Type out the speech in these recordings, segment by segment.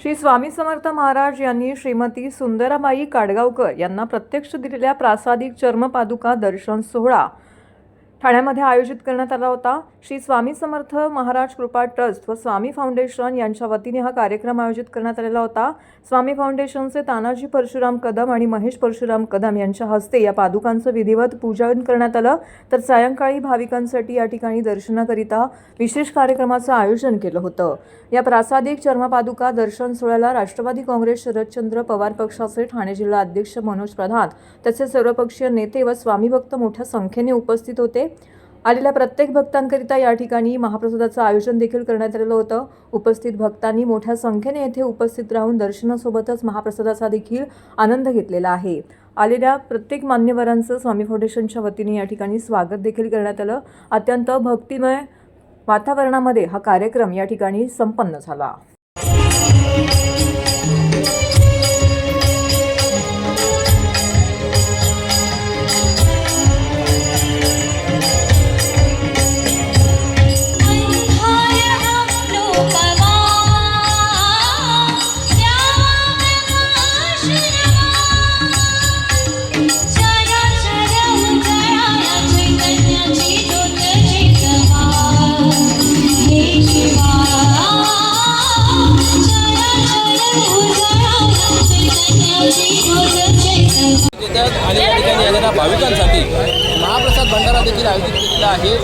श्री स्वामी समर्थ महाराज यांनी श्रीमती सुंदराबाई काडगावकर यांना प्रत्यक्ष दिलेल्या प्रासादिक चर्मपादुका दर्शन सोहळा ठाण्यामध्ये आयोजित करण्यात आला होता. श्री स्वामी समर्थ महाराज कृपा ट्रस्ट व स्वामी फाउंडेशन यांच्या वतीने हा कार्यक्रम आयोजित करण्यात आलेला होता. स्वामी फाउंडेशनचे तानाजी परशुराम कदम आणि महेश परशुराम कदम यांच्या हस्ते या पादुकांचं विधिवत पूजन करण्यात आलं. तर सायंकाळी भाविकांसाठी या ठिकाणी दर्शनाकरिता विशेष कार्यक्रमाचं आयोजन केलं होतं. या प्रासादिक चर्मपादुका दर्शन सोहळ्याला राष्ट्रवादी काँग्रेस शरदचंद्र पवार पक्षाचे ठाणे जिल्हा अध्यक्ष मनोज प्रधान तसेच सर्वपक्षीय नेते व स्वामी भक्त मोठ्या संख्येने उपस्थित होते. आलेल्या प्रत्येक भक्तांकरिता या ठिकाणी महाप्रसादाचं आयोजन देखील करण्यात आलेलं होतं. उपस्थित भक्तांनी मोठ्या संख्येने येथे उपस्थित राहून दर्शनासोबतच महाप्रसादाचा देखील आनंद घेतलेला आहे. आलेल्या प्रत्येक मान्यवरांचं स्वामी फाउंडेशनच्या वतीने या ठिकाणी स्वागत देखील करण्यात आलं. अत्यंत भक्तिमय वातावरणामध्ये हा कार्यक्रम या ठिकाणी संपन्न झाला. या येणाऱ्या भाविकांसाठी महाप्रसाद भंडारा देखील आयोजित केलेला आहे.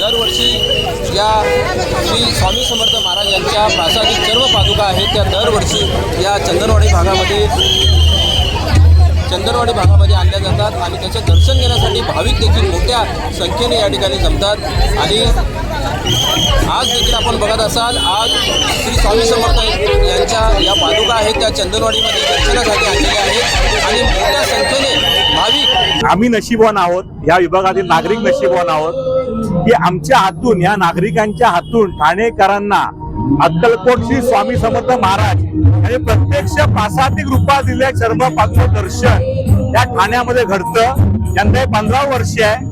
दरवर्षी या श्री स्वामी समर्थ महाराज यांच्या प्रासादिक सर्व पादुका आहेत. त्या दरवर्षी या चंदनवाडी भागामध्ये चंदनवाडी भागामध्ये आणल्या जातात आणि त्याचं दर्शन घेण्यासाठी भाविक देखील मोठ्या संख्येने या ठिकाणी जमतात. आणि आज देखील आपण बघत असाल आज श्री स्वामी समर्थ यांच्या या पादुका आहेत त्या चंदनवाडीमध्ये दर्शनासाठी आलेल्या आहेत. आणि मोठ्या संख्येने भाविक आम्ही नशीबवान आहोत या विभागातील नागरिक नशीबवान आहोत की आमच्या हातून या नागरिकांच्या हातून ठाणेकरांना अक्कलकोट श्री स्वामी समर्थ महाराज आणि प्रत्यक्ष प्रासादिक रूपात दिलेल्या चर्मपात्र दर्शन या ठाण्यामध्ये घडतं. यंदा हे पंधरा वर्ष आहे.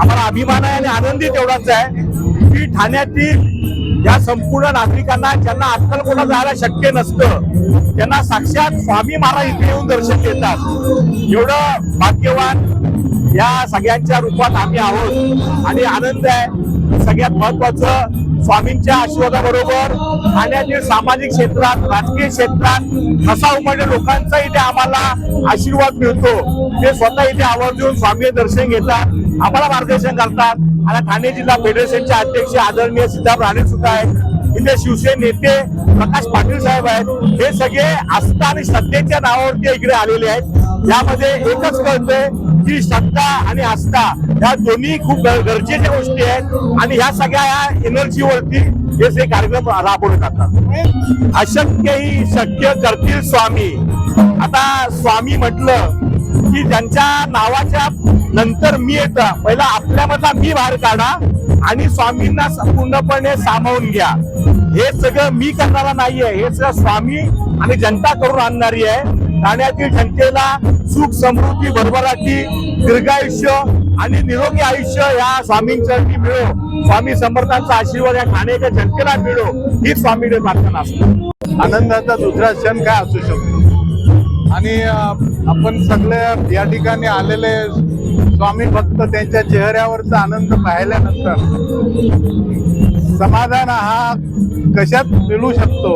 आम्हाला अभिमान आहे आणि आनंदी तेवढाच आहे. की ठाण्यातील या संपूर्ण नागरिकांना ज्यांना अक्कलकोटा जायला शक्य नसतं त्यांना साक्षात स्वामी महाराज इथे येऊन दर्शन देतात. एवढं भाग्यवान या सगळ्यांच्या रूपात आम्ही आहोत. आणि आनंद आहे. सगळ्यात महत्वाचं स्वामींच्या आशीर्वादाबरोबर ठाण्यातील सामाजिक क्षेत्रात राजकीय क्षेत्रात कसा उमटल्या लोकांचा इथे आम्हाला आशीर्वाद मिळतो. ते स्वतः इथे आवर्जून स्वामी दर्शन घेतात आम्हाला मार्गदर्शन करतात. आणि ठाणे जिल्हा फेडरेशनचे अध्यक्ष आदरणीय सिद्धार्थ राणे सुद्धा आहेत. इथे शिवसेने नेते प्रकाश पाटील साहेब आहेत. हे सगळे आस्था आणि श्रद्धेच्या नावावरती इकडे आलेले आहेत. यामध्ये एकच कळतंय की श्रद्धा आणि आस्था ह्या दोन्ही खूप गरजेच्या गोष्टी आहेत आणि ह्या सगळ्या ह्या एनर्जीवरती हे जे कार्यक्रम राबवले जातात. अशक्य ही शक्य करतील स्वामी. आता स्वामी म्हटलं की ज्यांच्या नावाच्या नंतर मी येतं. पहिला आपल्यामधला मी बाहेर काढा आणि स्वामींना पूर्णपणे सामावून घ्या. हे सगळं मी करणारा नाहीये. हे सगळं स्वामी आणि जनता करून आणणारी आहे. ठाण्यातील जनतेला सुख समृद्धी भरभराटी दीर्घायुष्य आणि निरोगी आयुष्य या स्वामींच्या मिळो. स्वामी समर्थांचा आशीर्वाद या ठाण्याच्या जनतेला मिळो. ही स्वामीने प्रार्थना असते. आनंदाचा दुसरा क्षण काय असू शकतो? आणि आपण सगळे या ठिकाणी आलेले स्वामी भक्त त्यांच्या चेहऱ्यावरचा आनंद पाहिल्यानंतर. समाधान हा कशात मिळू शकतो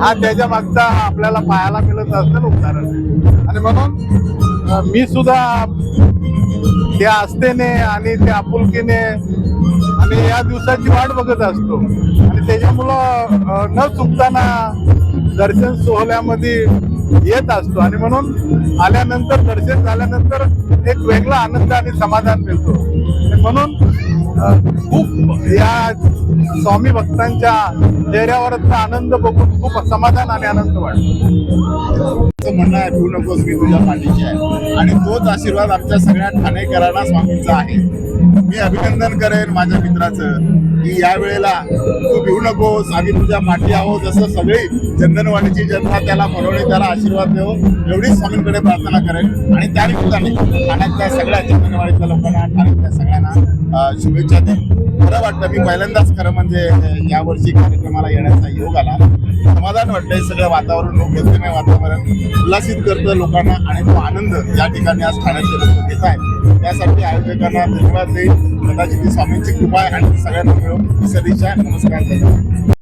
हा त्याच्या मागचा आपल्याला पाहायला मिळत असतं उदाहरण आणि म्हणून मी सुद्धा त्या आस्थेने आणि त्या आपुलकीने आणि या दिवसाची वाट बघत असतो. आणि त्याच्यामुळं न चुकताना दर्शन सोहळ्यामध्ये येत असतो. आणि म्हणून आल्यानंतर दर्शन झाल्यानंतर एक वेगळा आनंद आणि समाधान मिळतो. म्हणून खूप या स्वामी भक्तांच्या चेहऱ्यावरचा आनंद बघून खूप समाधान आणि आनंद वाटतो म्हणणं आहे ठेवू नकोस मी तुझ्या पाठीशी आहे. आणि तोच आशीर्वाद आमच्या सगळ्या ठाणेकरांना स्वामींचा आहे. मी अभिनंदन करेन माझ्या मित्राचं. की या वेळेला तू भिवू नकोस आम्ही तुझ्या पाठी आहोत जसं सगळी चंदनवाडीची जनता त्याला मनवणे त्याला आशीर्वाद देव एवढीच स्वामींकडे प्रार्थना करेल. आणि त्या निमित्ताने ठाण्यातल्या सगळ्या चंदनवाडीतल्या लोकांना ठाण्यातल्या सगळ्यांना शुभेच्छा दे खरं वाटतं मी पहिल्यांदाच खरं म्हणजे यावर्षी कार्यक्रमाला येण्याचा योग आला. समाधान वाटतंय सगळं वातावरण लोकप्रिय वातावरण उल्हासित करतं लोकांना आणि तो आनंद या ठिकाणी आज ठाण्यातले लोक घेत आहेत त्यासाठी आयोजकांना धन्यवाद देईल कदाचित स्वामींची कृपा आहे आणि सगळ्यांना सगळ्यांना मिळून ही सदिच्छा नमस्कार धन्यवाद